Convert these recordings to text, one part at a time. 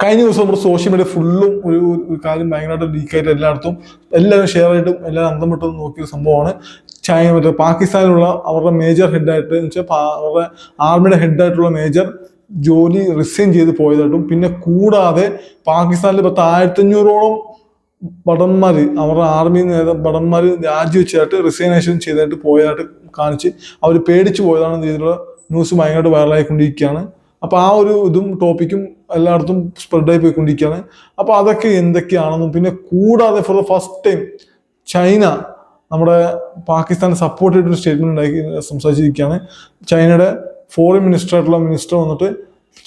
കഴിഞ്ഞ ദിവസം നമ്മുടെ സോഷ്യൽ മീഡിയ ഫുള്ളും ഒരു കാര്യം ഭയങ്കരമായിട്ട് ലീക്കായിട്ട് എല്ലായിടത്തും എല്ലാവരും ഷെയർ ആയിട്ടും എല്ലാവരും അന്തം വിട്ടും നോക്കിയ സംഭവമാണ്. ചൈന മറ്റേ പാകിസ്ഥാനിലുള്ള അവരുടെ മേജർ ഹെഡായിട്ട് എന്ന് വെച്ചാൽ അവരുടെ ആർമിയുടെ ഹെഡായിട്ടുള്ള മേജർ ജോലി റിസൈൻ ചെയ്ത് പോയതായിട്ടും പിന്നെ കൂടാതെ പാകിസ്ഥാനിൽ പത്ത് ആയിരത്തി അഞ്ഞൂറോളം ഭടന്മാർ അവരുടെ ആർമി നേതാ ഭടന്മാർ രാജിവെച്ചതായിട്ട് റിസൈനേഷൻ ചെയ്തതായിട്ട് പോയതായിട്ട് കാണിച്ച് അവർ പേടിച്ചു പോയതാണെന്ന രീതിയിലുള്ള ന്യൂസ് ഭയങ്കരമായിട്ട് വൈറലായിക്കൊണ്ടിരിക്കുകയാണ് അപ്പോൾ ആ ഒരു ഇതും ടോപ്പിക്കും എല്ലായിടത്തും സ്പ്രെഡായി പോയിക്കൊണ്ടിരിക്കുകയാണ്. അപ്പോൾ അതൊക്കെ എന്തൊക്കെയാണെന്നും പിന്നെ കൂടാതെ for the first time China നമ്മുടെ പാകിസ്ഥാൻ സപ്പോർട്ട് ചെയ്തിട്ടൊരു സ്റ്റേറ്റ്മെന്റ് ഉണ്ടാക്കി സംസാരിച്ചിരിക്കുകയാണ്. ചൈനയുടെ ഫോറിൻ മിനിസ്റ്റർ ആയിട്ടുള്ള മിനിസ്റ്റർ വന്നിട്ട്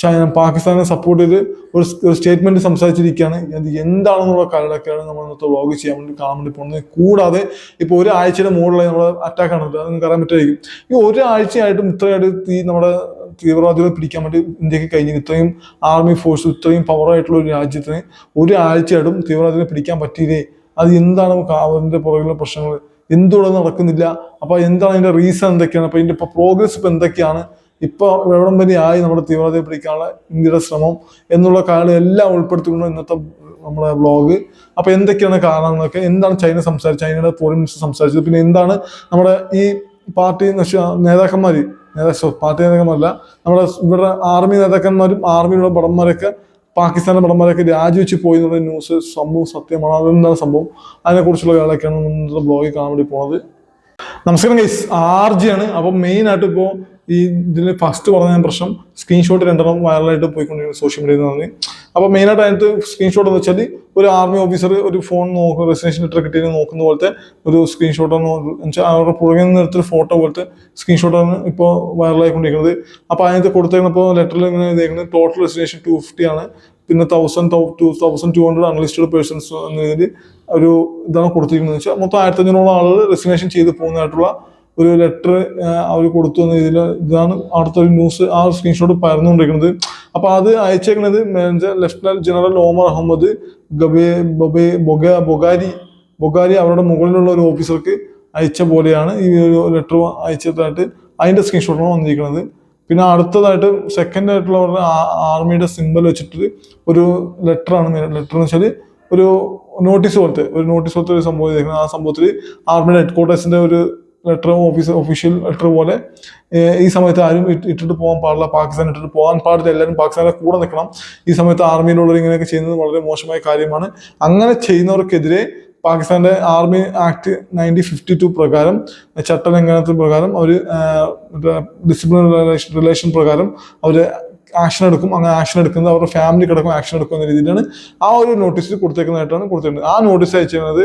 ചൈന പാകിസ്ഥാനെ സപ്പോർട്ട് ചെയ്ത് ഒരു സ്റ്റേറ്റ്മെന്റ് സംസാരിച്ചിരിക്കുകയാണ്. അത് എന്താണെന്നുള്ള കാര്യങ്ങളൊക്കെയാണ് നമ്മൾ ഇന്നത്തെ വ്ളോഗ് ചെയ്യാൻ വേണ്ടി കാണാൻ വേണ്ടി പോകുന്നത്. കൂടാതെ ഇപ്പോൾ ഒരാഴ്ചയുടെ മുകളിലായി നമ്മുടെ അറ്റാക്ക് ആണ്. നിങ്ങൾക്ക് അറിയാൻ പറ്റുമായിരിക്കും. ഈ ഒരാഴ്ചയായിട്ടും ഇത്രയായിട്ട് ഈ നമ്മുടെ തീവ്രവാദികളെ പിടിക്കാൻ വേണ്ടി ഇന്ത്യയ്ക്ക് കഴിഞ്ഞു. ഇത്രയും ആർമി ഫോഴ്സ് ഇത്രയും പവറായിട്ടുള്ള ഒരു രാജ്യത്തിന് ഒരാഴ്ചയായിട്ടും തീവ്രവാദികളെ പിടിക്കാൻ പറ്റിയില്ലേ? അത് എന്താണ് അതിന്റെ പുറകിലുള്ള പ്രശ്നങ്ങൾ? എന്തുകൊണ്ട് നടക്കുന്നില്ല? അപ്പോൾ എന്താണ് അതിന്റെ റീസൺ എന്തൊക്കെയാണ്? അപ്പോൾ ഇതിന്റെ ഇപ്പോൾ പ്രോഗ്രസ് ഇപ്പൊ എന്തൊക്കെയാണ്? ഇപ്പൊ എവിടം വരെ ആയി നമ്മുടെ തീവ്രവാദിയെ പിടിക്കാനുള്ള ഇന്ത്യയുടെ ശ്രമം എന്നുള്ള കാര്യങ്ങൾ എല്ലാം ഉൾപ്പെടുത്തിക്കൊണ്ട് ഇന്നത്തെ നമ്മുടെ ബ്ലോഗ് അപ്പോൾ എന്തൊക്കെയാണ് കാരണങ്ങളൊക്കെ? എന്താണ് ചൈന സംസാരിച്ചത്? ചൈനയുടെ ഫോറിൻ മിനിസ്റ്റർ സംസാരിച്ചത്? പിന്നെ എന്താണ് നമ്മുടെ ഈ പാർട്ടി നേതാക്കന്മാര് നേതാ സോ, പാർട്ടി നേതാക്കന്മാരല്ല നമ്മുടെ ഇവിടെ ആർമി നേതാക്കന്മാരും ആർമിയുടെ ഭടന്മാരൊക്കെ പാകിസ്ഥാനിലെ ഭടന്മാരൊക്കെ രാജിവെച്ച് പോയി എന്നുള്ള ന്യൂസ് സംഭവം സത്യമാണ് അതെന്താണ് സംഭവം? അതിനെക്കുറിച്ചുള്ള കാര്യങ്ങളൊക്കെയാണ് നമ്മുടെ ബ്ലോഗിൽ കാണാൻ വേണ്ടി പോണത്. നമസ്കാരം ഗൈസ് ആണ്. അപ്പം മെയിൻ ആയിട്ട് ഇപ്പോൾ ഈ ഇതിൽ ഫസ്റ്റ് പറഞ്ഞ പ്രശ്നം സ്ക്രീൻഷോട്ട് രണ്ടെണ്ണം വൈറലായിട്ട് പോയിക്കൊണ്ടിരിക്കുന്നത് സോഷ്യൽ മീഡിയയിൽ നിന്ന് അപ്പോൾ മെയിൻ ആയിട്ട് അതിനകത്ത് സ്ക്രീൻഷോട്ട് എന്ന് വെച്ചാൽ ഒരു ആർമി ഓഫീസർ ഒരു ഫോൺ നോക്കും റെസിഗ്നേഷൻ ലെറ്റർ കിട്ടിയത് നോക്കുന്ന പോലത്തെ ഒരു സ്ക്രീൻഷോട്ട് വെച്ചാൽ അവരുടെ പുറകിൽ നിന്ന് എടുത്തൊരു ഫോട്ടോ പോലത്തെ സ്ക്രീൻഷോട്ടാണ് ഇപ്പോൾ വൈറലായിക്കൊണ്ടിരിക്കുന്നത് അപ്പോൾ അതിനകത്ത് കൊടുത്തേക്കുന്നപ്പോൾ ലെറ്ററിൽ ഇങ്ങനെ ഇതേക്കുന്നത് ടോട്ടൽ റെസിഗ്നേഷൻ ടു ഫിഫ്റ്റി ആണ്. പിന്നെ thousand two thousand two hundred unlisted persons എന്നതിൽ ഒരു ഇതാണ് കൊടുത്തിരിക്കുന്നത്. വെച്ചാൽ മൊത്തം ആയിരത്തി അഞ്ഞൂറോളം ആളുകൾ റെസിഗ്നേഷൻ ചെയ്ത് പോകുന്നതായിട്ടുള്ള ഒരു ലെറ്റർ അവർ കൊടുത്തു എന്ന രീതിയിൽ ഇതാണ് അടുത്തൊരു ന്യൂസ് ആ സ്ക്രീൻഷോട്ട് പരന്നുകൊണ്ടിരിക്കുന്നത്. അപ്പൊ അത് അയച്ചേക്കുന്നത് ലഫ്റ്റനന്റ് ജനറൽ ഓമർ അഹമ്മദ് ഗബേ ബൊഗാരി ബൊഗാരി അവരുടെ മുകളിലുള്ള ഒരു ഓഫീസർക്ക് അയച്ച പോലെയാണ് ഈ ഒരു ലെറ്റർ അയച്ചതായിട്ട് അതിന്റെ സ്ക്രീൻഷോട്ടാണ് വന്നിരിക്കുന്നത്. പിന്നെ അടുത്തതായിട്ട് സെക്കൻഡ് ആയിട്ടുള്ള ആർമിയുടെ സിമ്പൽ വെച്ചിട്ട് ഒരു ലെറ്ററാണ് ലെറ്റർ എന്ന് വെച്ചാൽ ഒരു നോട്ടീസ് പോലത്തെ ഒരു നോട്ടീസ് പോലത്തെ ഒരു സംഭവം ആ സംഭവത്തിൽ ആർമിയുടെ ഹെഡ് ക്വാർട്ടേഴ്സിന്റെ ഒരു ലെറ്റർ ഓഫീസ് ഒഫീഷ്യൽ ലെറ്റർ പോലെ ഈ സമയത്ത് ആരും ഇട്ട് ഇട്ടിട്ട് പോകാൻ പാടില്ല പാകിസ്ഥാൻ ഇട്ടിട്ട് പോകാൻ പാടില്ല എല്ലാവരും പാകിസ്ഥാനെ കൂടെ നിൽക്കണം. ഈ സമയത്ത് ആർമിയിലുള്ളവർ ഇങ്ങനെയൊക്കെ ചെയ്യുന്നത് വളരെ മോശമായ കാര്യമാണ്. അങ്ങനെ ചെയ്യുന്നവർക്കെതിരെ പാകിസ്ഥാന്റെ army act nineteen fifty two പ്രകാരം ചട്ടലംഘനത്തിന് പ്രകാരം അവർ ഡിസിപ്ലിൻ റിലേഷൻ പ്രകാരം അവർ ആക്ഷൻ എടുക്കും. അങ്ങനെ ആക്ഷൻ എടുക്കുന്നത് അവരുടെ ഫാമിലി കിടക്കും ആക്ഷൻ എടുക്കും എന്ന രീതിയിലാണ് ആ ഒരു നോട്ടീസ് കൊടുത്തേക്കുന്നതായിട്ടാണ് കൊടുത്തിട്ടുണ്ട് ആ നോട്ടീസ് അയച്ചിരുന്നത്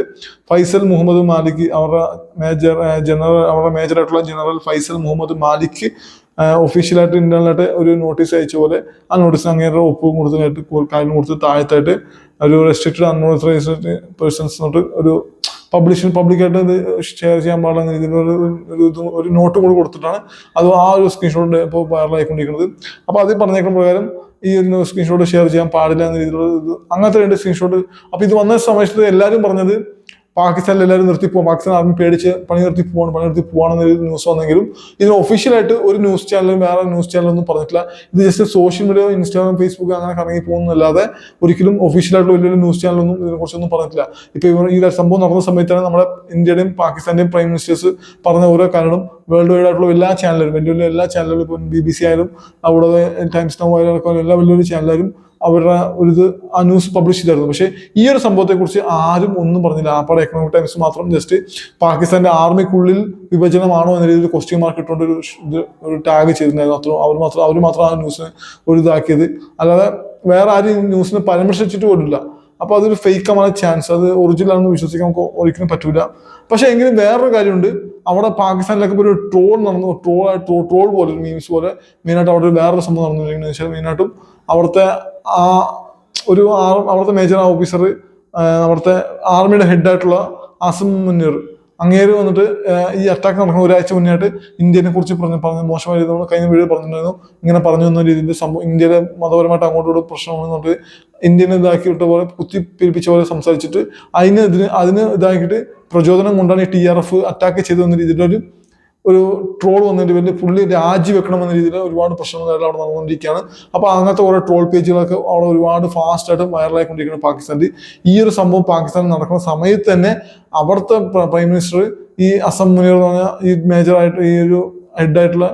ഫൈസൽ മുഹമ്മദ് മാലിക് അവരുടെ മേജർ ജനറൽ അവരുടെ മേജർ ആയിട്ടുള്ള ജനറൽ ഫൈസൽ മുഹമ്മദ് മാലിക് ഒഫീഷ്യലായിട്ട് ഇന്റർണലായിട്ട് ഒരു നോട്ടീസ് അയച്ച പോലെ ആ നോട്ടീസ് അങ്ങേരുടെ ഒപ്പ് കൊടുത്തതായിട്ട് കാര്യം കൊടുത്ത് താഴത്തായിട്ട് ഒരു റെസ്ട്രിക്റ്റഡ് അൺഓതറൈസ്ഡ് പേഴ്സൺസ് എന്നിട്ട് ഒരു പബ്ലിഷ് പബ്ലിക്കായിട്ട് ഇത് ഷെയർ ചെയ്യാൻ പാടില്ല രീതിയിലുള്ള ഒരു ഒരു നോട്ട് കൂടി കൊടുത്തിട്ടാണ്. അത് ആ ഒരു സ്ക്രീൻഷോട്ട് ഇപ്പോൾ വൈറലായിക്കൊണ്ടിരിക്കുന്നത് അപ്പോൾ അതിൽ പറഞ്ഞേക്കുന്ന പ്രകാരം ഈ ഒരു സ്ക്രീൻഷോട്ട് ഷെയർ ചെയ്യാൻ പാടില്ല എന്ന രീതിയിലുള്ള ഇത് അങ്ങനത്തെ രണ്ട് സ്ക്രീൻഷോട്ട് അപ്പോൾ ഇത് വന്ന സമയത്ത് എല്ലാവരും പറഞ്ഞത് പാകിസ്ഥാനിൽ എല്ലാവരും നിർത്തി പോകും പാകിസ്ഥാൻ ആർമി പേടിച്ച് പണി നിർത്തി പോവാണ് പണി നിർത്തി പോവാണെന്നൊരു ന്യൂസ് വന്നെങ്കിലും ഇതിന് ഒഫീഷ്യലായിട്ട് ഒരു ന്യൂസ് ചാനലും വേറെ ന്യൂസ് ചാനലൊന്നും പറഞ്ഞിട്ടില്ല. ഇത് just social media Instagram Facebook അങ്ങനെ കറങ്ങി പോകുന്നല്ലാതെ ഒരിക്കലും ഒഫീഷ്യലായിട്ട് വലിയൊരു ന്യൂസ് ചാനലൊന്നും ഇതിനെക്കുറിച്ചൊന്നും പറഞ്ഞിട്ടില്ല. ഇപ്പൊ ഇവർ ഈ സംഭവം നടന്ന സമയത്താണ് നമ്മുടെ ഇന്ത്യയുടെയും പാകിസ്ഥാന്റെയും പ്രൈം മിനിസ്റ്റേഴ്സ് പറഞ്ഞ ഓരോ കാരണം വേൾഡ് വൈഡ് ആയിട്ടുള്ള എല്ലാ ചാനലുകളും വലിയ വലിയ എല്ലാ ചാനലുകളും ഇപ്പം ബി ബി സി ആയാലും അവിടെ ടൈംസ് നൗ ആയാലും എല്ലാ വലിയ വലിയ ചാനലുകാരും അവരുടെ ഒരു ഇത് ആ ന്യൂസ് പബ്ലിഷ് ചെയ്തായിരുന്നു. പക്ഷേ ഈ ഒരു സംഭവത്തെക്കുറിച്ച് ആരും ഒന്നും പറഞ്ഞില്ല. ആപ്പാട് എക്കണോമിക് ടൈംസ് മാത്രം ജസ്റ്റ് പാകിസ്ഥാന്റെ ആർമിക്കുള്ളിൽ വിഭജനമാണോ എന്ന രീതിയിൽ ക്വസ്റ്റ്യൻ മാർക്ക് ഇട്ടുകൊണ്ട് ഒരു ഇത് ഒരു ടാഗ് ചെയ്തിട്ടുണ്ടായിരുന്നു. അത്ര അവർ മാത്രം അവർ മാത്രം ആ ന്യൂസിന് ഒരു ഇതാക്കിയത്. അല്ലാതെ വേറെ ആരും ന്യൂസിനെ പരാമർശിച്ചിട്ട് പോലുമില്ല. അപ്പൊ അതൊരു ഫേക്ക് ആവാൻ ചാൻസ് അത് ഒറിജിനൽ ആണെന്ന് വിശ്വസിക്കാൻ നമുക്ക് ഒരിക്കലും പറ്റൂല. പക്ഷെ എങ്കിലും വേറൊരു കാര്യമുണ്ട്. അവിടെ പാകിസ്ഥാനിലൊക്കെ ഒരു ട്രോൾ നടന്നു. ട്രോൾ ട്രോൾ പോലെ മീൻസ് പോലെ മെയിനായിട്ട് അവിടെ വേറൊരു സംഭവം നടന്നിരിക്കുന്നത് വെച്ചാൽ മെയിനായിട്ടും അവിടുത്തെ ആ ഒരു അവിടുത്തെ മേജർ ഓഫീസർ അവിടുത്തെ ആർമിയുടെ ഹെഡായിട്ടുള്ള അസം മുന്നീർ അങ്ങേര് വന്നിട്ട് ഈ അറ്റാക്ക് നടക്കുന്ന ഒരാഴ്ച മുന്നേ ആയിട്ട് ഇന്ത്യനെ കുറിച്ച് പറഞ്ഞു പറഞ്ഞു മോശമായ നമ്മൾ കഴിഞ്ഞ വീഡിയോ പറഞ്ഞിട്ടുണ്ടായിരുന്നു. ഇങ്ങനെ പറഞ്ഞു എന്ന രീതിയിൽ സംഭവം ഇന്ത്യയിലെ മതപരമായിട്ട് അങ്ങോട്ടും ഇങ്ങോട്ടും പ്രശ്നമാണെന്ന് പറഞ്ഞിട്ട് ഇന്ത്യനെ ഇതാക്കി വിട്ട പോലെ കുത്തി പിരിപ്പിച്ച പോലെ സംസാരിച്ചിട്ട് അതിന് ഇതിന് അതിന് ഇതാക്കിയിട്ട് പ്രചോദനം കൊണ്ടാണ് ഈ ടി ആർ എഫ് അറ്റാക്ക് ചെയ്തതെന്ന രീതിയിലൊരു ഒരു ട്രോൾ വന്നിട്ട് വലിയ പുള്ളി രാജിവെക്കണം എന്ന രീതിയിൽ ഒരുപാട് പ്രശ്നങ്ങൾ അവിടെ നടന്നുകൊണ്ടിരിക്കുകയാണ്. അപ്പോൾ അങ്ങനത്തെ ഓരോ ട്രോൾ പേജുകളൊക്കെ അവിടെ ഒരുപാട് ഫാസ്റ്റായിട്ട് ആയിട്ട് വൈറലായിക്കൊണ്ടിരിക്കുകയാണ് പാകിസ്ഥാനിൽ ഈ ഒരു സംഭവം പാകിസ്ഥാനിൽ നടക്കുന്ന സമയത്ത് തന്നെ അവിടുത്തെ പ്രൈം മിനിസ്റ്റർ ഈ അസം മുനീർ എന്ന് പറഞ്ഞ ഈ മേജറായിട്ട് ഈ ഒരു ഹെഡായിട്ടുള്ള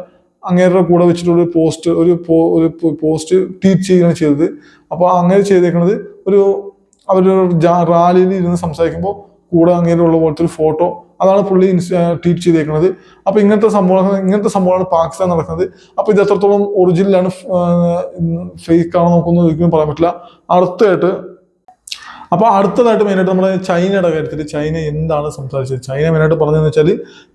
അങ്ങേരുടെ കൂടെ വെച്ചിട്ടുള്ള പോസ്റ്റ് ഒരു ഒരു പോസ്റ്റ് ട്വീറ്റ് ചെയ്യുകയാണ് ചെയ്തത്. അപ്പോൾ അങ്ങനെ ചെയ്തേക്കുന്നത് ഒരു അവരൊരു ജാ- റാലിയിൽ ഇരുന്ന് സംസാരിക്കുമ്പോൾ കൂടെ അങ്ങേരുള്ള പോലത്തെ ഒരു ഫോട്ടോ അതാണ് പുള്ളി ട്വീറ്റ് ചെയ്തേക്കുന്നത് അപ്പൊ ഇങ്ങനത്തെ സംഭവങ്ങൾ ഇങ്ങനത്തെ സംഭവമാണ് പാകിസ്ഥാൻ നടക്കുന്നത്. അപ്പൊ ഇത് എത്രത്തോളം ഒറിജിനലാണ് ഫേക്ക് ആണോ നമുക്കൊന്നും ഒരിക്കലും പറയാൻ പറ്റില്ല. അടുത്തായിട്ട് അപ്പൊ അടുത്തതായിട്ട് മെയിനായിട്ട് നമ്മൾ ചൈനയുടെ കാര്യത്തിൽ ചൈന എന്താണ് സംസാരിച്ചത്? ചൈന മെയിനായിട്ട് പറഞ്ഞതെന്ന് വെച്ചാൽ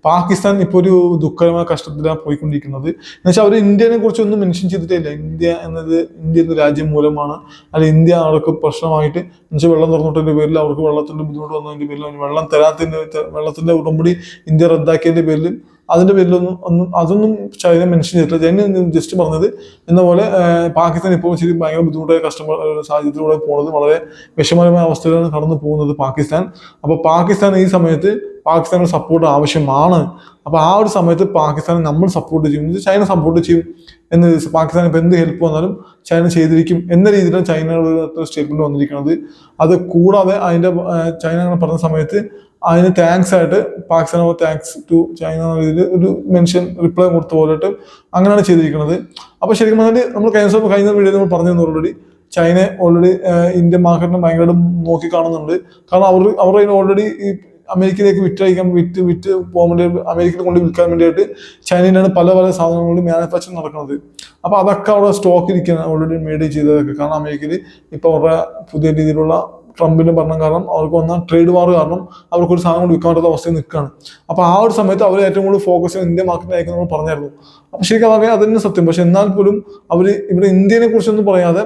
പാകിസ്ഥാൻ ഇപ്പോൾ ഒരു ദുഃഖകരമായ കഷ്ടത്തിലാണ് പോയിക്കൊണ്ടിരിക്കുന്നത്. എന്ന് വെച്ചാൽ അവർ ഇന്ത്യനെ കുറിച്ച് ഒന്നും മെൻഷൻ ചെയ്തിട്ടില്ല ഇന്ത്യ എന്നത് ഇന്ത്യ എന്ന രാജ്യം മൂലമാണ്. അല്ല ഇന്ത്യ അവർക്ക് പ്രശ്നമായിട്ട് എന്നുവെച്ചാൽ വെള്ളം തുറന്നിട്ടതിന്റെ പേരിൽ അവർക്ക് വെള്ളത്തിന്റെ ബുദ്ധിമുട്ട് വന്നതിന്റെ പേരിൽ വെള്ളം തരാത്തതിന്റെ വെള്ളത്തിന്റെ ഉടമ്പടി ഇന്ത്യ റദ്ദാക്കിയതിന്റെ പേരിൽ അതിന്റെ പേരിലൊന്നും ഒന്നും അതൊന്നും ചൈന മെൻഷൻ ചെയ്തിട്ടില്ല. ചൈന ജസ്റ്റ് പറഞ്ഞത് എന്ന പോലെ പാകിസ്ഥാൻ ഇപ്പോൾ ശരി ഭയങ്കര ബുദ്ധിമുട്ടായ കസ്റ്റമർ സാഹചര്യത്തിലൂടെ പോകുന്നത് വളരെ വിഷമകരമായ അവസ്ഥയിലാണ് കടന്നു പോകുന്നത് പാകിസ്ഥാൻ. അപ്പോൾ പാകിസ്ഥാൻ ഈ സമയത്ത് പാകിസ്ഥാനിൽ സപ്പോർട്ട് ആവശ്യമാണ്. അപ്പോൾ ആ ഒരു സമയത്ത് പാകിസ്ഥാനെ നമ്മൾ സപ്പോർട്ട് ചെയ്യും. ചൈന സപ്പോർട്ട് ചെയ്യും എന്ന് പാകിസ്ഥാൻ ഇപ്പൊ എന്ത് ഹെൽപ്പ് വന്നാലും ചൈന ചെയ്തിരിക്കും എന്ന രീതിയിലാണ് ചൈനയുടെ സ്റ്റേറ്റ്മെന്റ് വന്നിരിക്കുന്നത്. അത് കൂടാതെ അതിന്റെ ഏഹ്, ചൈന അങ്ങനെ പറഞ്ഞ സമയത്ത് അതിന് താങ്ക്സ് ആയിട്ട് Pakistan of thanks to China എന്ന രീതിയിൽ ഒരു മെൻഷൻ റിപ്ലൈ കൊടുത്ത പോലെട്ട് അങ്ങനെയാണ് ചെയ്തിരിക്കുന്നത്. അപ്പോൾ ശരിക്കും പറഞ്ഞാൽ നമ്മൾ കഴിഞ്ഞ ദിവസം കഴിഞ്ഞ വീഡിയോ നമ്മൾ പറഞ്ഞു ഓൾറെഡി ചൈന ഓൾറെഡി ഇന്ത്യൻ മാർക്കറ്റിനെ ഭയങ്കരമായിട്ട് നോക്കി കാണുന്നുണ്ട്. കാരണം അവർ അവർ അതിന് ഓൾറെഡി ഈ അമേരിക്കയിലേക്ക് വിറ്റഴിക്കാൻ വിറ്റ് വിറ്റ് പോകാൻ വേണ്ടി അമേരിക്കയിൽ കൊണ്ട് വിൽക്കാൻ വേണ്ടിയിട്ട് ചൈനയിലാണ് പല പല സാധനങ്ങളും മാനുഫാക്ചറിങ് നടക്കുന്നത്. അപ്പോൾ അതൊക്കെ അവിടെ സ്റ്റോക്ക് ഇരിക്കുകയാണ് ഓൾറെഡി മേഡ് ചെയ്തതൊക്കെ. കാരണം അമേരിക്കയിൽ ഇപ്പൊ അവരുടെ പുതിയ രീതിയിലുള്ള ട്രംപിന്റെ ഭരണം കാരണം അവർക്ക് വന്ന ട്രേഡ് വാർ കാരണം അവർക്ക് ഒരു സാധനം കൊണ്ട് വിൽക്കാൻ പറ്റാത്ത അവസ്ഥയിൽ നിൽക്കുകയാണ്. അപ്പൊ ആ ഒരു സമയത്ത് അവർ ഏറ്റവും കൂടുതൽ ഫോക്കസ് ചെയ്യുന്ന ഇന്ത്യ മാർക്കറ്റിലായിരിക്കും നമ്മൾ പറഞ്ഞായിരുന്നു. അപ്പൊ ശരിക്കും അതൊക്കെ അതിന് സത്യം. പക്ഷെ എന്നാൽ പോലും അവർ ഇവിടെ ഇന്ത്യനെ കുറിച്ചൊന്നും പറയാതെ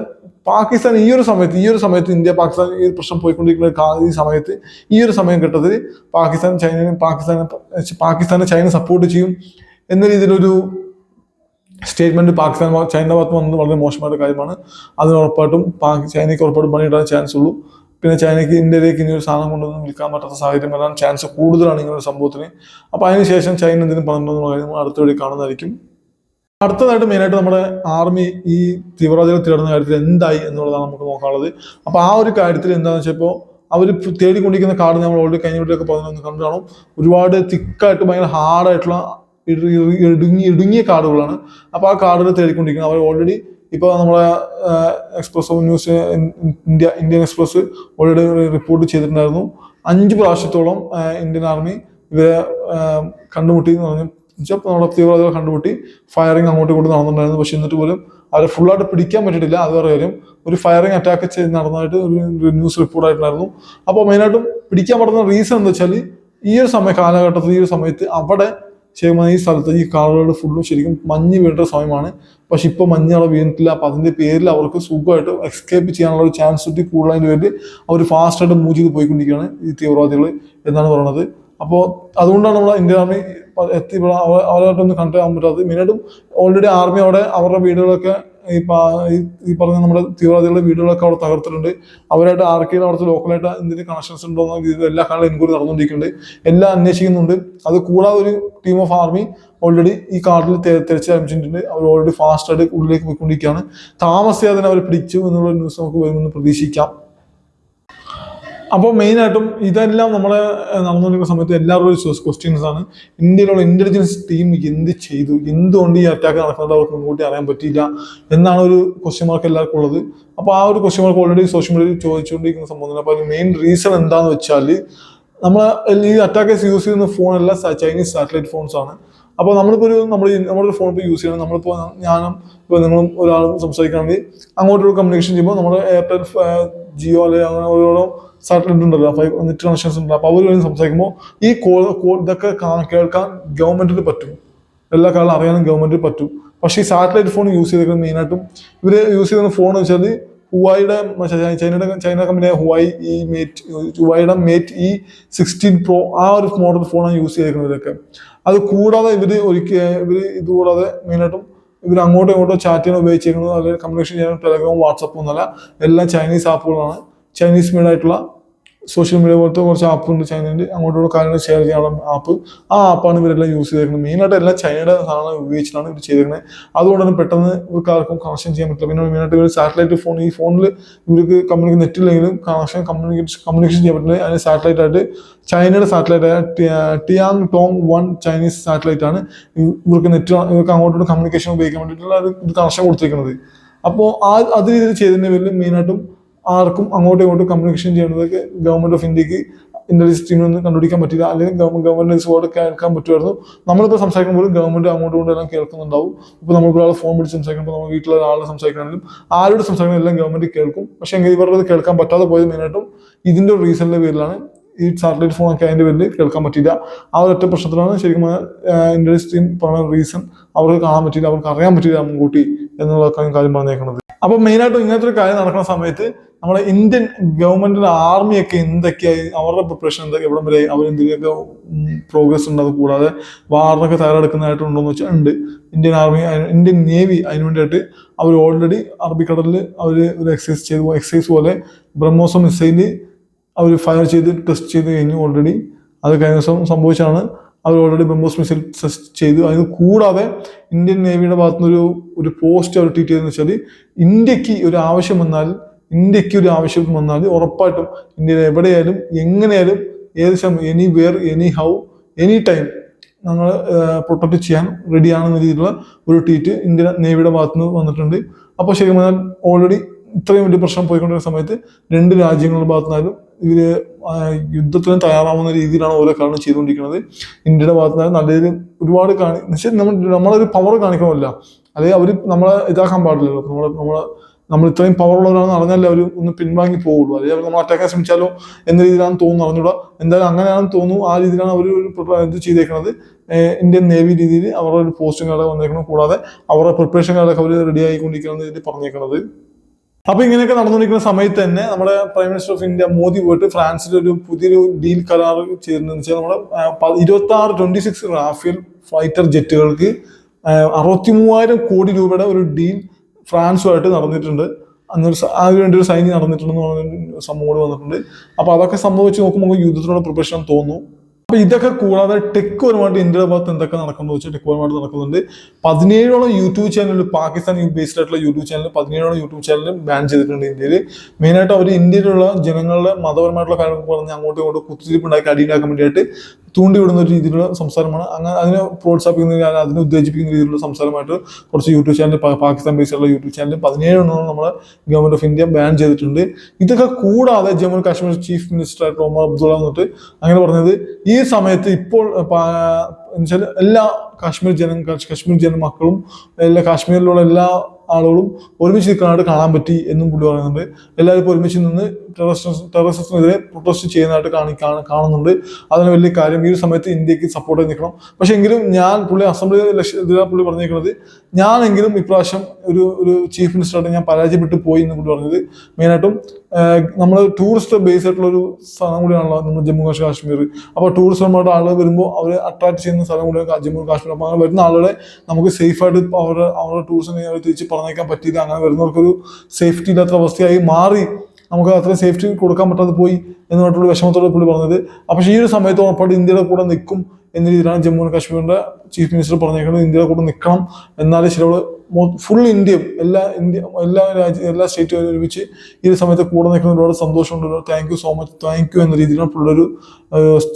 പാകിസ്ഥാൻ ഈ ഒരു സമയത്ത് ഈ ഒരു സമയത്ത് ഇന്ത്യ പാകിസ്ഥാൻ ഈ ഒരു പ്രശ്നം പോയിക്കൊണ്ടിരിക്കുന്ന ഈ സമയത്ത് ഈ ഒരു സമയം ഘട്ടത്തിൽ പാകിസ്ഥാൻ ചൈനയും പാകിസ്ഥാനെ പാകിസ്ഥാനെ ചൈന സപ്പോർട്ട് ചെയ്യും എന്ന രീതിയിലൊരു സ്റ്റേറ്റ്മെന്റ് പാകിസ്ഥാൻ ചൈന ഭാഗത്ത് വന്നത് വളരെ മോശമായ കാര്യമാണ്. അതിന് ഉറപ്പായിട്ടും ചൈനയ്ക്ക് ഉറപ്പായിട്ടും പണിയിടാൻ ചാൻസ് ഉള്ളൂ. പിന്നെ ചൈനയ്ക്ക് ഇന്ത്യയിലേക്ക് ഇനി ഒരു സാധനം കൊണ്ടൊന്നും വിൽക്കാൻ പറ്റാത്ത സാഹചര്യം വരാൻ ചാൻസ് കൂടുതലാണ് ഇങ്ങനെ ഒരു സംഭവത്തിന്. അപ്പോൾ അതിനുശേഷം ചൈന എന്തെങ്കിലും പറഞ്ഞിട്ടുണ്ടെന്നുള്ള കാര്യം നമ്മൾ അടുത്ത വഴി കാണുന്നതായിരിക്കും. അടുത്തതായിട്ട് മെയിനായിട്ട് നമ്മുടെ ആർമി ഈ തീവ്രവാദികളെ തേടുന്ന കാര്യത്തിൽ എന്തായി എന്നുള്ളതാണ് നമുക്ക് നോക്കാനുള്ളത്. അപ്പോൾ ആ ഒരു കാര്യത്തിൽ എന്താണെന്ന് വെച്ചാൽ ഇപ്പോൾ അവർ തേടിക്കൊണ്ടിരിക്കുന്ന കാർഡ് നമ്മൾ ഓൾറെഡി കഴിഞ്ഞ വീട്ടിലൊക്കെ പറഞ്ഞു കണ്ടു കാണും. ഒരുപാട് തിക്കായിട്ട് ഭയങ്കര ഹാർഡായിട്ടുള്ള ഇടുങ്ങി ഇടുങ്ങിയ കാർഡുകളാണ്. അപ്പോൾ ആ കാർഡുകൾ തേടിക്കൊണ്ടിരിക്കുന്നത് അവർ ഓൾറെഡി ഇപ്പോൾ നമ്മളെ express of news India Indian Express already report ചെയ്തിട്ടുണ്ടായിരുന്നു. അഞ്ച് പ്രാവശ്യത്തോളം ഇന്ത്യൻ ആർമി ഇവരെ കണ്ടുമുട്ടി എന്ന് പറഞ്ഞു. എന്നുവെച്ചാൽ നമ്മുടെ തീവ്രവാദികളെ കണ്ടുമുട്ടി. ഫയറിങ് അങ്ങോട്ടും ഇങ്ങോട്ടും നടന്നിട്ടുണ്ടായിരുന്നു. പക്ഷെ എന്നിട്ട് പോലും അവരെ ഫുള്ളായിട്ട് പിടിക്കാൻ പറ്റിയിട്ടില്ല. അത് കാര്യം. ഒരു ഫയറിങ് അറ്റാക്ക് ചെയ്ത് നടന്നതായിട്ട് ഒരു ന്യൂസ് റിപ്പോർട്ട് ആയിട്ടുണ്ടായിരുന്നു. അപ്പോൾ മെയിനായിട്ടും പിടിക്കാൻ പറ്റുന്ന റീസൺ എന്താ വെച്ചാൽ ഈ ഒരു സമയ കാലഘട്ടത്തിൽ ഈ ഒരു സമയത്ത് അവിടെ ശരിക്കും ഈ സ്ഥലത്ത് ഈ കാറുകളുടെ ഫുള്ളും ശരിക്കും മഞ്ഞ് വീണ്ട സമയമാണ്. പക്ഷെ ഇപ്പോൾ മഞ്ഞ് അവിടെ വീണിട്ടില്ല. അപ്പം അതിന്റെ പേരിൽ അവർക്ക് സുഖമായിട്ട് എക്സ്കേപ്പ് ചെയ്യാനുള്ള ഒരു ചാൻസ് കിട്ടി കൂടുതലതിന്റെ പേരിൽ അവർ ഫാസ്റ്റായിട്ട് മൂവ് ചെയ്ത് പോയിക്കൊണ്ടിരിക്കുകയാണ് ഈ തീവ്രവാദികൾ എന്നാണ് പറയുന്നത് അപ്പോൾ അതുകൊണ്ടാണ് നമ്മൾ ഇന്ത്യൻ ആർമി എത്തി അവരായിട്ടൊന്നും കണ്ടു പറ്റാത്തത്. മെയിനായിട്ടും ഓൾറെഡി ആർമി അവിടെ അവരുടെ വീടുകളൊക്കെ ഈ ഈ- പറഞ്ഞ നമ്മുടെ തീവ്രവാദികളുടെ വീടുകളൊക്കെ അവിടെ തകർത്തിട്ടുണ്ട്. അവരായിട്ട് ആർക്കെങ്കിലും അവിടുത്തെ ലോക്കലായിട്ട് എന്തെങ്കിലും കണക്ഷൻസ് ഉണ്ടോ എന്ന രീതിയിൽ എല്ലാ കാലം എൻക്വയറി നടന്നുകൊണ്ടിരിക്കുന്നുണ്ട്. എല്ലാം അന്വേഷിക്കുന്നുണ്ട്. അത് കൂടാതെ ഒരു ടീം ഓഫ് ആർമി ഓൾറെഡി ഈ കാർഡിൽ തിരച്ചു ആരംഭിച്ചിട്ടുണ്ട് അവർ ഓൾറെഡി ഫാസ്റ്റ് ആയിട്ട് ഉള്ളിലേക്ക് പോയിക്കൊണ്ടിരിക്കുകയാണ്. താമസിയാതെ തന്നെ അവർ പിടിച്ചു എന്നുള്ള ന്യൂസ് നമുക്ക് വരുമെന്ന് പ്രതീക്ഷിക്കാം. അപ്പോൾ മെയിനായിട്ടും ഇതെല്ലാം നമ്മളെ നടന്നുകൊണ്ടിരിക്കുന്ന സമയത്ത് എല്ലാവരും ചോദിച്ച ക്വസ്റ്റ്യൻസ് ആണ്. ഇന്ത്യയിലുള്ള ഇന്റലിജൻസ് ടീം എന്ത് ചെയ്തു? എന്തുകൊണ്ട് ഈ അറ്റാക്ക് നടക്കുന്നത് അവർക്ക് മുൻകൂട്ടി അറിയാൻ പറ്റിയില്ല എന്നാണ് ഒരു ക്വസ്റ്റ്യൻ മാർക്ക് എല്ലാവർക്കും ഉള്ളത്. അപ്പോൾ ആ ഒരു ക്വസ്റ്റ്യൻ മാർക്ക് ഓൾറെഡി സോഷ്യൽ മീഡിയയിൽ ചോദിച്ചുകൊണ്ടിരിക്കുന്ന സംഭവം അപ്പോൾ മെയിൻ റീസൺ എന്താന്ന് വെച്ചാൽ നമ്മൾ ഈ അറ്റാക്കേഴ്സ് യൂസ് ചെയ്യുന്ന ഫോണെല്ലാം ചൈനീസ് സാറ്റലൈറ്റ് ഫോൺസ് ആണ്. അപ്പോൾ നമ്മളിപ്പോൾ ഒരു നമ്മൾ നമ്മുടെ ഫോൺ ഇപ്പോൾ യൂസ് ചെയ്യണം. നമ്മളിപ്പോൾ ഞാനും ഇപ്പോൾ നിങ്ങളും ഒരാളും സംസാരിക്കുകയാണെങ്കിൽ അങ്ങോട്ടൊരു കമ്മ്യൂണിക്കേഷൻ ചെയ്യുമ്പോൾ നമ്മുടെ എയർടെൽ ജിയോ അല്ലെങ്കിൽ അങ്ങനെ ഓരോരോ സാറ്റലൈറ്റ് ഉണ്ടല്ലോ. ഫൈവ് നെറ്റ് കണക്ഷൻസ് ഉണ്ട്. അപ്പോൾ അവർ സംസാരിക്കുമ്പോൾ ഈ കോൾ കോൾ ഇതൊക്കെ കേൾക്കാൻ ഗവൺമെന്റിന് പറ്റും. എല്ലാ കാലം അറിയാനും ഗവൺമെന്റിന് പറ്റും. പക്ഷേ ഈ സാറ്റലൈറ്റ് ഫോൺ യൂസ് ചെയ്തിരിക്കുന്നത് മെയിനായിട്ടും ഇവർ യൂസ് ചെയ്യുന്ന ഫോൺ എന്ന് വെച്ചാൽ ഹുവായിയുടെ ചൈനയുടെ ചൈന കമ്പനിയായ ഹുവായി ഈ മേറ്റ് ഹുവായിയുടെ മേറ്റ് ഈ സിക്സ്റ്റീൻ പ്രോ ആ ഒരു മോഡൽ ഫോണാണ് യൂസ് ചെയ്തിരിക്കുന്നത് ഇവരൊക്കെ. അത് കൂടാതെ ഇവർ ഒരിക്കൽ ഇവർ ഇത് കൂടാതെ മെയിനായിട്ടും ഇവർ അങ്ങോട്ടും ഇങ്ങോട്ടും ചാറ്റ് ചെയ്യാൻ ഉപയോഗിച്ചിരിക്കുന്നത്. അല്ലെങ്കിൽ കമ്മ്യൂണിക്കേഷൻ ചെയ്യാൻ ടെലഗ്രാം വാട്സപ്പ് എന്നല്ല. എല്ലാം ചൈനീസ് ആപ്പുകളാണ് ചൈനീസ് മെയ്ഡ് ആയിട്ടുള്ള സോഷ്യൽ മീഡിയ പോലത്തെ കുറച്ച് ആപ്പ് ഉണ്ട് ചൈനയിൽ അങ്ങോട്ടുള്ള കാര്യങ്ങൾ ഷെയർ ചെയ്യാനുള്ള ആപ്പ് ആ ആപ്പാണ് ഇവരെല്ലാം യൂസ് ചെയ്തേക്കുന്നത് മെയിനായിട്ട് എല്ലാം ചൈനയുടെ സാധനം ഉപയോഗിച്ചിട്ടാണ് ഇവർ ചെയ്തിരിക്കുന്നത്. അതുകൊണ്ട് തന്നെ പെട്ടെന്ന് ഇവർക്ക് ആർക്കും കണക്ഷൻ ചെയ്യാൻ പറ്റില്ല. പിന്നെ മെയിനായിട്ട് ഇവർ സാറ്റലൈറ്റ് ഫോൺ ഈ ഫോണിൽ ഇവർക്ക് കമ്മ്യൂണിക്കേ നെറ്റ് ഇല്ലെങ്കിലും കണക്ഷൻ കമ്മ്യൂണിക്കേഷൻ കമ്മ്യൂണിക്കേഷൻ ചെയ്യാൻ പറ്റില്ല. അതിന് സാറ്റലൈറ്റ് ആയിട്ട് ചൈനയുടെ സാറ്റലൈറ്റ് ആയ Tiantong one Chinese satellite ആണ് ഇവർക്ക് നെറ്റ് ഇവർക്ക് അങ്ങോട്ടുള്ള കമ്മ്യൂണിക്കേഷൻ ഉപയോഗിക്കാൻ വേണ്ടിയിട്ടുള്ള ഒരു കണക്ഷൻ കൊടുത്തിരിക്കുന്നത്. അപ്പോൾ ആ അത് രീതിയിൽ ചെയ്തതിന്റെ പേരിൽ മെയിനായിട്ടും ആർക്കും അങ്ങോട്ടും ഇങ്ങോട്ടും കമ്മ്യൂണിക്കേഷൻ ചെയ്യുന്നതൊക്കെ ഗവൺമെന്റ് ഓഫ് ഇന്ത്യയ്ക്ക് ഇന്റലിജൻസ് ടീമിനൊന്നും കണ്ടുപിടിക്കാൻ പറ്റില്ല. അല്ലെങ്കിൽ ഗവൺമെന്റ് സ്വാഡ് കേൾക്കാൻ പറ്റുമായിരുന്നു. നമ്മളിപ്പോൾ സംസാരിക്കുമ്പോൾ ഗവൺമെന്റ് അങ്ങോട്ടും ഇങ്ങോട്ടും എല്ലാം കേൾക്കുന്നുണ്ടാവും. ഇപ്പോൾ നമ്മളിപ്പോൾ ഒരാൾ ഫോൺ വിളിച്ച് സംസാരിക്കുമ്പോൾ നമ്മൾ വീട്ടിലെ ഒരാളെ സംസാരിക്കുകയാണെങ്കിലും ആരോട് സംസാരിക്കുന്ന എല്ലാം ഗവൺമെന്റ് കേൾക്കും. പക്ഷേ എങ്കിൽ ഇവരുടെ കേൾക്കാൻ പറ്റാതെ പോയത് മെയിനായിട്ടും ഇതിന്റെ ഒരു റീസണിന്റെ പേരിലാണ് ഈ സാറ്റലൈറ്റ് ഫോൺ ഒക്കെ അതിന്റെ പേരിൽ കേൾക്കാൻ പറ്റില്ല ആ ഒരു ഒറ്റ പ്രശ്നത്തിലാണ് ശരിക്കും ഇന്റലിജൻസ് ടീം പറഞ്ഞ റീസൺ അവർക്ക് കാണാൻ പറ്റില്ല അവർക്ക് അറിയാൻ പറ്റില്ല മുൻകൂട്ടി എന്നുള്ള കാര്യം പറഞ്ഞേക്കുന്നത് അപ്പൊ മെയിനായിട്ടും ഇങ്ങനത്തെ ഒരു കാര്യം നടക്കുന്ന സമയത്ത് നമ്മുടെ ഇന്ത്യൻ ഗവൺമെന്റിന്റെ ആർമിയൊക്കെ എന്തൊക്കെയായി? അവരുടെ പ്രിപ്പറേഷൻ എന്തൊക്കെ? എവിടം വരെ അവർ എന്തെങ്കിലുമൊക്കെ പ്രോഗ്രസ് ഉണ്ട് അത് കൂടാതെ വാറിനൊക്കെ തയ്യാറെടുക്കുന്നതായിട്ടുണ്ടോ എന്ന് വെച്ചാൽ ഉണ്ട്. ഇന്ത്യൻ ആർമി ഇന്ത്യൻ നേവി അതിന് വേണ്ടിയിട്ട് അവർ ഓൾറെഡി അറബിക്കടലിൽ അവർ ഒരു എക്സസൈസ് ചെയ്തു. എക്സസൈസ് പോലെ ബ്രഹ്മോസ് മിസൈൽ അവർ ഫയർ ചെയ്ത് ടെസ്റ്റ് ചെയ്ത് കഴിഞ്ഞു ഓൾറെഡി അത് കഴിഞ്ഞ ദിവസം സംഭവിച്ചാണ് അവർ ഓൾറെഡി ബ്രഹ്മോസ് മിസൈൽ ചെയ്തു. അതിന് കൂടാതെ ഇന്ത്യൻ നേവിയുടെ ഭാഗത്തുനിന്ന് ഒരു പോസ്റ്റ് അവർ ട്വീറ്റ് ചെയ്തെന്ന് വെച്ചാൽ ഇന്ത്യയ്ക്ക് ഒരു ആവശ്യം വന്നാൽ ഇന്ത്യയ്ക്ക് ഒരു ആവശ്യം വന്നാൽ ഉറപ്പായിട്ടും ഇന്ത്യയിൽ എവിടെയായാലും എങ്ങനെയായാലും ഏത് സമയം anywhere anyhow any time ഞങ്ങൾ പ്രൊട്ടക്ട് ചെയ്യാൻ റെഡിയാണെന്ന രീതിയിലുള്ള ഒരു ട്വീറ്റ് ഇന്ത്യൻ നേവിയുടെ ഭാഗത്തുനിന്ന് വന്നിട്ടുണ്ട്. അപ്പോൾ ശരിക്കും പറഞ്ഞാൽ ഓൾറെഡി ഇത്രയും വലിയ പ്രശ്നം പോയിക്കൊണ്ടിരുന്ന സമയത്ത് രണ്ട് രാജ്യങ്ങളുടെ ഭാഗത്തുനിന്നാലും ഇവർ യുദ്ധത്തിന് തയ്യാറാവുന്ന രീതിയിലാണ് ഓരോ കാരണം ചെയ്തുകൊണ്ടിരിക്കുന്നത്. ഇന്ത്യയുടെ ഭാഗത്ത് നിന്ന് നല്ല രീതിയിൽ ഒരുപാട് കാണി എന്നുവെച്ചാൽ നമ്മൾ നമ്മളൊരു പവർ കാണിക്കണമല്ല. അല്ലെങ്കിൽ അവർ നമ്മളെ ഇതാക്കാൻ പാടില്ലല്ലോ. നമ്മളെ നമ്മളെ നമ്മൾ ഇത്രയും പവർ ഉള്ളവരാണെന്ന് അറിഞ്ഞാലേ അവർ ഒന്ന് പിൻവാങ്ങി പോവുള്ളൂ. അല്ലെങ്കിൽ അവർ നമ്മൾ അറ്റാക്കാൻ ശ്രമിച്ചാലോ എന്ന രീതിയിലാണ് തോന്നുന്നു അറിഞ്ഞൂടാ. എന്തായാലും അങ്ങനെയാണെന്ന് തോന്നുന്നു ആ രീതിയിലാണ് അവർ ഒരു ഇത് ചെയ്തേക്കുന്നത് ഇന്ത്യൻ നേവി രീതിയിൽ അവരുടെ ഒരു പോസ്റ്റും കാർഡ് വന്നേക്കണം. കൂടാതെ അവരുടെ പ്രിപ്പറേഷൻ കാർഡൊക്കെ അവർ റെഡി ആയിക്കൊണ്ടിരിക്കുന്ന രീതിയിൽ പറഞ്ഞേക്കുന്നത് അപ്പൊ ഇങ്ങനെയൊക്കെ നടന്നുകൊണ്ടിരിക്കുന്ന സമയത്ത് തന്നെ നമ്മുടെ prime minister of India Modi പോയിട്ട് ഫ്രാൻസിൽ ഒരു പുതിയൊരു ഡീൽ കരാർ ചെയ്തെന്ന് വെച്ചാൽ നമ്മുടെ ഇരുപത്തി ആറ് ട്വന്റി സിക്സ് റാഫേൽ ഫൈറ്റർ ജെറ്റുകൾക്ക് അറുപത്തി മൂവായിരം കോടി രൂപയുടെ ഒരു ഡീൽ ഫ്രാൻസുമായിട്ട് നടന്നിട്ടുണ്ട്. അന്നൊരു അതിനു വേണ്ടി ഒരു സൈനി നടന്നിട്ടുണ്ടെന്ന് പറഞ്ഞ സംഭവം വന്നിട്ടുണ്ട്. അപ്പൊ അതൊക്കെ സംഭവിച്ച് നോക്കുമ്പോൾ യുദ്ധത്തിനുള്ള പ്രിപ്പറേഷൻ തോന്നുന്നു അപ്പൊ ഇതൊക്കെ കൂടാതെ ടെക് പരമായിട്ട് ഇന്ത്യയുടെ ഭാഗത്ത് എന്തൊക്കെ നടക്കുന്നത് വെച്ചാൽ ടെക് പരമായിട്ട് നടക്കുന്നുണ്ട്. പതിനേഴോളം യൂട്യൂബ് ചാനൽ പാകിസ്ഥാൻ ബേസ്ഡ് ആയിട്ടുള്ള യൂട്യൂബ് ചാനൽ പതിനേഴോളം യൂട്യൂബ് ചാനൽ ബാൻ ചെയ്തിട്ടുണ്ട് ഇന്ത്യയിൽ മെയിനായിട്ട് അവർ ഇന്ത്യയിലുള്ള ജനങ്ങളുടെ മതപരമായിട്ടുള്ള കാര്യങ്ങൾ പറഞ്ഞ് അങ്ങോട്ടും ഇങ്ങോട്ടും കുത്തിരിപ്പുണ്ടാക്കി അടിയുണ്ടാക്കാൻ വേണ്ടിയിട്ട് തൂണ്ടിവിടുന്ന ഒരു രീതിയിലുള്ള സംസാരമാണ്. അങ്ങനെ അതിനെ പ്രോത്സാഹിപ്പിക്കുന്ന ഞാൻ അതിനെ ഉദ്ദേശിപ്പിക്കുന്ന രീതിയിലുള്ള സംസാരമായിട്ട് കുറച്ച് യൂട്യൂബ് ചാനൽ പാകിസ്ഥാൻ ബേസിലുള്ള യൂട്യൂബ് ചാനൽ പതിനേഴ് എണ്ണം നമ്മുടെ ഗവൺമെന്റ് ഓഫ് ഇന്ത്യ ബാൻ ചെയ്തിട്ടുണ്ട്. ഇതൊക്കെ കൂടാതെ ജമ്മു കാശ്മീർ ചീഫ് മിനിസ്റ്റർ ആയിട്ട് ഒമർ അബ്ദുള്ള എന്നിട്ട് അങ്ങനെ പറഞ്ഞത് ഈ സമയത്ത് ഇപ്പോൾ എല്ലാ കാശ്മീർ ജനം കാശ്മീർ ജന മക്കളും എല്ലാ കാശ്മീരിലുള്ള എല്ലാ ആളുകളും ഒരുമിച്ച് നിൽക്കാനായിട്ട് കാണാൻ പറ്റി എന്നും പുള്ളി പറയുന്നുണ്ട്. എല്ലാവരും ഇപ്പോൾ ഒരുമിച്ച് നിന്ന് ടെററിസ്റ്റ് പ്രൊട്ടസ്റ്റ് ചെയ്യുന്നതായിട്ട് കാണി കാണ- കാണുന്നുണ്ട്. അതിന് വലിയ കാര്യം ഈ ഒരു സമയത്ത് ഇന്ത്യയ്ക്ക് സപ്പോർട്ട് ചെയ്ത് നിൽക്കണം. പക്ഷേ എങ്കിലും ഞാൻ പുള്ളി അസംബ്ലി ലക്ഷ്യ പുള്ളി പറഞ്ഞിരിക്കുന്നത്. ഞാനെങ്കിലും ഇപ്രാവശ്യം ഒരു ഒരു ചീഫ് മിനിസ്റ്ററായിട്ട് ഞാൻ പരാജയപ്പെട്ടു പോയി എന്ന് പുള്ളി പറഞ്ഞത്. മെയിനായിട്ടും നമ്മൾ ടൂറിസ്റ്റ് ബേസ് ആയിട്ടുള്ള ഒരു സ്ഥലം കൂടിയാണല്ലോ നമ്മൾ ജമ്മു കാശ്മീർ അപ്പോൾ ടൂറിസമായിട്ട് ആളുകൾ വരുമ്പോൾ അവർ അട്രാക്ട് ചെയ്യുന്ന സ്ഥലം കൂടിയാണ് ജമ്മു കാശ്മീർ. അപ്പോൾ അങ്ങനെ വരുന്ന ആളുകളെ നമുക്ക് സേഫ് ആയിട്ട് അവരുടെ അവരുടെ ടൂറിസം തിരിച്ച് പറഞ്ഞേക്കാൻ പറ്റിയില്ല. അങ്ങനെ വരുന്നവർക്കൊരു സേഫ്റ്റി ഇല്ലാത്ത അവസ്ഥയായി മാറി നമുക്ക് അത്രയും സേഫ്റ്റി കൊടുക്കാൻ പറ്റാതെ പോയി എന്ന് പറഞ്ഞിട്ടുള്ള വിഷമത്തോടെ പുള്ളി പറഞ്ഞത്. അപ്പോൾ ഈ ഒരു സമയത്ത് ഉറപ്പായിട്ട് ഇന്ത്യയുടെ കൂടെ നിൽക്കും എന്ന രീതിയിലാണ് ജമ്മു ആൻഡ് കാശ്മീരിന്റെ ചീഫ് മിനിസ്റ്റർ പറഞ്ഞേക്കുന്നത്. ഇന്ത്യയുടെ കൂടെ നിൽക്കണം എന്നാലേ ശരിയോട് ഫുൾ ഇന്ത്യയും എല്ലാ ഇന്ത്യ എല്ലാ രാജ്യ എല്ലാ സ്റ്റേറ്റും ഒരുമിച്ച് ഈ ഒരു സമയത്ത് കൂടെ നിൽക്കുന്ന ഒരുപാട് സന്തോഷമുണ്ട് thank you so much thank you എന്ന രീതിയിലാണ് പുള്ളിയൊരു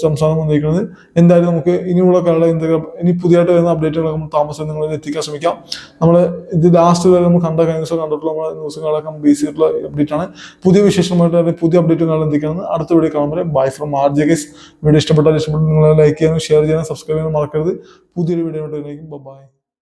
സംസ്ഥാനം വന്നിരിക്കുന്നത്. എന്തായാലും നമുക്ക് ഇനിയുള്ള കാലം എന്തൊക്കെ ഇനി പുതിയതായിട്ട് വരുന്ന അപ്ഡേറ്റുകളൊക്കെ നമ്മൾ താമസം നിങ്ങളിൽ എത്തിക്കാൻ ശ്രമിക്കാം. നമ്മൾ ഇത് ലാസ്റ്റ് വരെ നമ്മൾ കണ്ട ദിവസം കണ്ടിട്ടുള്ള നമ്മുടെ ന്യൂസുകളൊക്കെ ബേസ് ചെയ്തിട്ടുള്ള അപ്ഡേറ്റ് ആണ്. പുതിയ വിശേഷമായിട്ട് അല്ലെങ്കിൽ പുതിയ അപ്ഡേറ്റുകൾ എന്തൊക്കെയാണ് അടുത്ത വീഡിയോ കാണുമ്പോൾ bye from R J guys video ഇഷ്ടപ്പെട്ടാൽ ഇഷ്ടപ്പെട്ടു നിങ്ങളെ ലൈക്ക് ചെയ്യാനും ഷെയർ ചെയ്യാനും സബ്സ്ക്രൈബ് ചെയ്യാനും മറക്കരുത്. പുതിയൊരു വീഡിയോ ബൈ